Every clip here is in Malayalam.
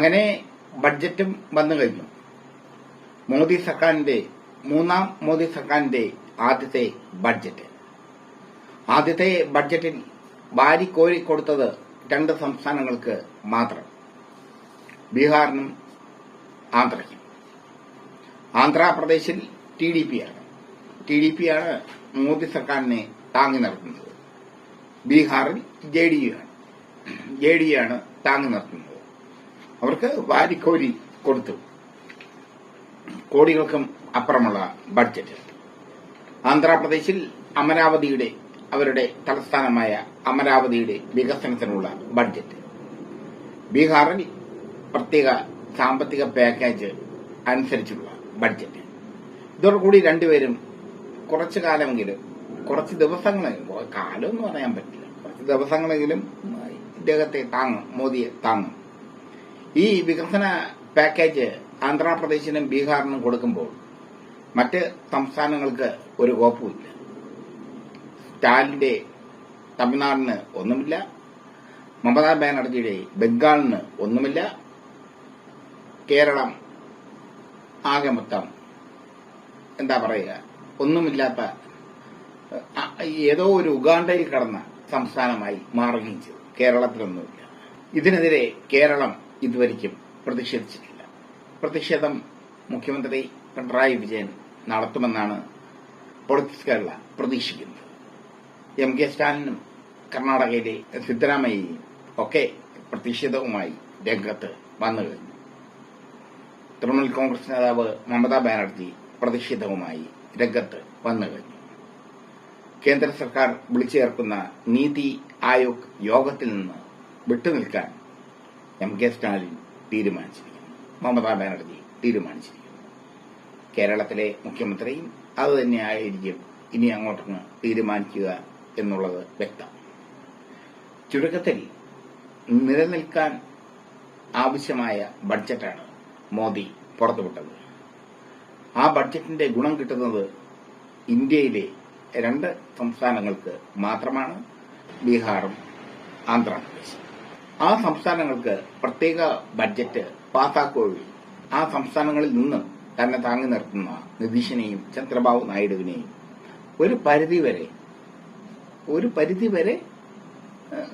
അങ്ങനെ ബഡ്ജറ്റും വന്നു കഴിഞ്ഞു. മോദി സർക്കാരിന്റെ മൂന്നാം മോദി സർക്കാരിന്റെ ആദ്യത്തെ ബഡ്ജറ്റ് ആദ്യത്തെ ബഡ്ജറ്റിൽ വാരിക്കോരി കൊടുത്തത് രണ്ട് സംസ്ഥാനങ്ങൾക്ക് മാത്രം. ബീഹാറിനും ആന്ധ്രയ്ക്കും. ആന്ധ്രാപ്രദേശിൽ ടി ഡി പി ആണ്. ടി ഡി പി ആണ് മോദി സർക്കാരിനെ താങ്ങി നിർത്തുന്നത്. ബീഹാറിൽ ജെ ഡി യു ആണ്. ജെ ഡി യു ആണ് താങ്ങി നിർത്തുന്നത്. അവർക്ക് വാരിക്കോരി കൊടുത്തു. കോടികൾക്കും അപ്പുറമുള്ള ബഡ്ജറ്റ്. ആന്ധ്രാപ്രദേശിൽ അമരാവതിയുടെ അവരുടെ തലസ്ഥാനമായ അമരാവതിയുടെ വികസനത്തിനുള്ള ബഡ്ജറ്റ്. ബീഹാറിൽ പ്രത്യേക സാമ്പത്തിക പാക്കേജ് അനുസരിച്ചുള്ള ബഡ്ജറ്റ്. ഇതോടുകൂടി രണ്ടുപേരും കുറച്ചു കാലമെങ്കിലും കുറച്ച് ദിവസങ്ങളെങ്കിലും കാലം എന്ന് പറയാൻ പറ്റില്ല. കുറച്ച് ദിവസങ്ങളെങ്കിലും ഇദ്ദേഹത്തെ താങ്ങും മോദിയെ താങ്ങും. ഈ വികസന പാക്കേജ് ആന്ധ്രാപ്രദേശിനും ബീഹാറിനും കൊടുക്കുമ്പോൾ മറ്റ് സംസ്ഥാനങ്ങൾക്ക് ഒരു കോപ്പുമില്ല. സ്റ്റാലിന്റെ തമിഴ്നാടിന് ഒന്നുമില്ല. മമതാ ബാനർജിയുടെ ബംഗാളിന് ഒന്നുമില്ല. കേരളം ആകെ മൊത്തം എന്താ പറയുക ഒന്നുമില്ലാത്ത ഏതോ ഒരു ഉഗാണ്ടയിൽ കടന്ന സംസ്ഥാനമായി മാറുകയും ചെയ്തു. കേരളത്തിലൊന്നുമില്ല. ഇതിനെതിരെ കേരളം ഇതുവരെയ്ക്കും പ്രതിഷേധിച്ചിട്ടില്ല. പ്രതിഷേധം മുഖ്യമന്ത്രി പിണറായി വിജയൻ നടത്തുമെന്നാണ് പൊളിറ്റിക്സ് കേരള പ്രതീക്ഷിക്കുന്നത്. എം കെ സ്റ്റാലിനും കർണാടകയിലെ സിദ്ധരാമയ്യയും ഒക്കെ പ്രതിഷേധവുമായി രംഗത്ത് വന്നു കഴിഞ്ഞു. തൃണമൂൽ കോൺഗ്രസ് നേതാവ് മമതാ ബാനർജി പ്രതിഷേധവുമായി രംഗത്ത് വന്നു കഴിഞ്ഞു. കേന്ദ്ര സർക്കാർ വിളിച്ചു ചേർക്കുന്ന നീതി ആയോഗ് യോഗത്തിൽ നിന്ന് വിട്ടുനിൽക്കാൻ എം കെ സ്റ്റാലിൻ തീരുമാനിച്ചിരിക്കുന്നു. മമതാ ബാനർജി തീരുമാനിച്ചിരിക്കുന്നു. കേരളത്തിലെ മുഖ്യമന്ത്രിയും അത് തന്നെയായിരിക്കും ഇനി അങ്ങോട്ടങ്ങ് തീരുമാനിക്കുക എന്നുള്ളത് വ്യക്തം. ചുരുക്കത്തിൽ നിലനിൽക്കാൻ ആവശ്യമായ ബഡ്ജറ്റാണ് മോദി പുറത്തുവിട്ടത്. ആ ബഡ്ജറ്റിന്റെ ഗുണം കിട്ടുന്നത് ഇന്ത്യയിലെ രണ്ട് സംസ്ഥാനങ്ങൾക്ക് മാത്രമാണ് ബീഹാറും ആന്ധ്രാപ്രദേശും. ആ സംസ്ഥാനങ്ങൾക്ക് പ്രത്യേക ബഡ്ജറ്റ് പാസാക്കുകയും ആ സംസ്ഥാനങ്ങളിൽ നിന്ന് തന്നെ താങ്ങി നിർത്തുന്ന നിതീഷിനെയും ചന്ദ്രബാബു നായിഡുവിനെയും. ഒരു പരിധിവരെ ഒരു പരിധിവരെ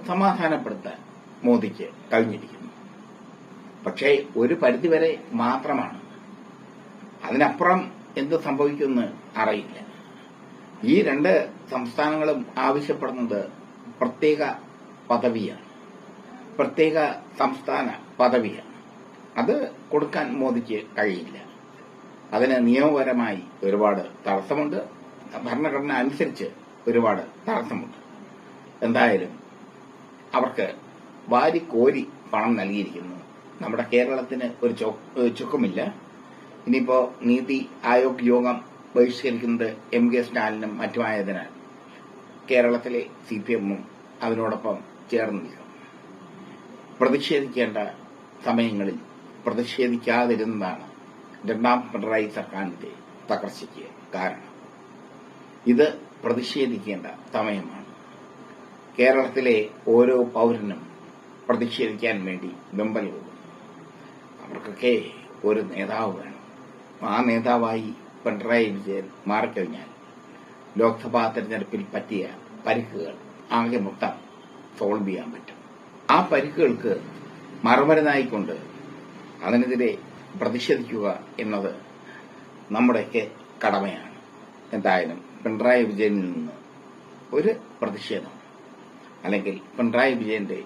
സമാധാനപ്പെടുത്താൻ മോദിക്ക് കഴിഞ്ഞിരിക്കുന്നു. പക്ഷേ ഒരു പരിധിവരെ മാത്രമാണ്. അതിനപ്പുറം എന്ത് സംഭവിക്കുമെന്ന് അറിയില്ല. ഈ രണ്ട് സംസ്ഥാനങ്ങളും ആവശ്യപ്പെടുന്നത് പ്രത്യേക പദവിയാണ്. പ്രത്യേക സംസ്ഥാന പദവിയാണ്. അത് കൊടുക്കാൻ മോദിക്ക് കഴിയില്ല. അതിന് നിയമപരമായി ഒരുപാട് തടസ്സമുണ്ട്. ഭരണഘടന അനുസരിച്ച് ഒരുപാട് തടസ്സമുണ്ട്. എന്തായാലും അവർക്ക് വാരിക്കോരി പണം നൽകിയിരിക്കുന്നു. നമ്മുടെ കേരളത്തിന് ഒരു ചുക്കുമില്ല. ഇനിയിപ്പോ നീതി ആയോഗ് യോഗം ബഹിഷ്കരിക്കുന്നത് എം കെ സ്റ്റാലിനും മറ്റുമായതിനാൽ കേരളത്തിലെ സി പി എമ്മും അതിനോടൊപ്പം ചേർന്ന് നിൽക്കും പ്രതിഷേധിക്കേണ്ട സമയങ്ങളിൽ പ്രതിഷേധിക്കാതിരുന്നതാണ് രണ്ടാം പിണറായി സർക്കാരിന്റെ തകർച്ചയ്ക്ക് കാരണം. ഇത് പ്രതിഷേധിക്കേണ്ട സമയമാണ്. കേരളത്തിലെ ഓരോ പൗരനും പ്രതിഷേധിക്കാൻ വേണ്ടി വെമ്പൽ കൊടുക്കും അവർക്കൊക്കെ ഒരു നേതാവ് വേണം. ആ നേതാവായി പിണറായി വിജയൻ മാറിക്കഴിഞ്ഞാൽ ലോക്സഭാ തെരഞ്ഞെടുപ്പിൽ പറ്റിയ പരിക്കുകൾ ആകെ മൊത്തം സോൾവ് ചെയ്യാൻ പറ്റും. ആ പരിക്കുകൾക്ക് മറുമരുന്നായിക്കൊണ്ട് അതിനെതിരെ പ്രതിഷേധിക്കുക എന്നത് നമ്മുടെയൊക്കെ കടമയാണ്. എന്തായാലും പിണറായി വിജയനിൽ നിന്ന് ഒരു പ്രതിഷേധം അല്ലെങ്കിൽ പിണറായി വിജയന്റെ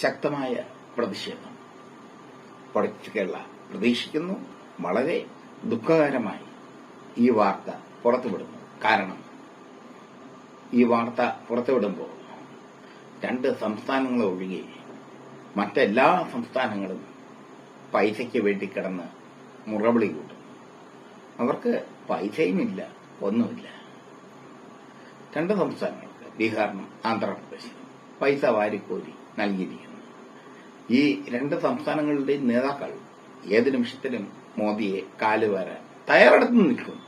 ശക്തമായ പ്രതിഷേധം പൊളിറ്റിക്സ് കേരള പ്രതീക്ഷിക്കുന്നു. വളരെ ദുഃഖകരമായി ഈ വാർത്ത പുറത്തുവിടുന്നു. കാരണം ഈ വാർത്ത പുറത്തുവിടുമ്പോൾ രണ്ട് സംസ്ഥാനങ്ങൾ ഒഴികെ മറ്റെല്ലാ സംസ്ഥാനങ്ങളും പൈസയ്ക്ക് വേണ്ടി കിടന്ന് മുറവിളി കൂട്ടും. അവർക്ക് പൈസയുമില്ല ഒന്നുമില്ല. രണ്ട് സംസ്ഥാനങ്ങൾക്ക് ബീഹാറിനും ആന്ധ്രാപ്രദേശിനും പൈസ വാരിക്കോരി നൽകിയിരിക്കുന്നു. ഈ രണ്ട് സംസ്ഥാനങ്ങളുടെയും നേതാക്കൾ ഏത് നിമിഷത്തിലും മോദിയെ കാലുവാരാൻ തയ്യാറെടുത്ത് നിൽക്കും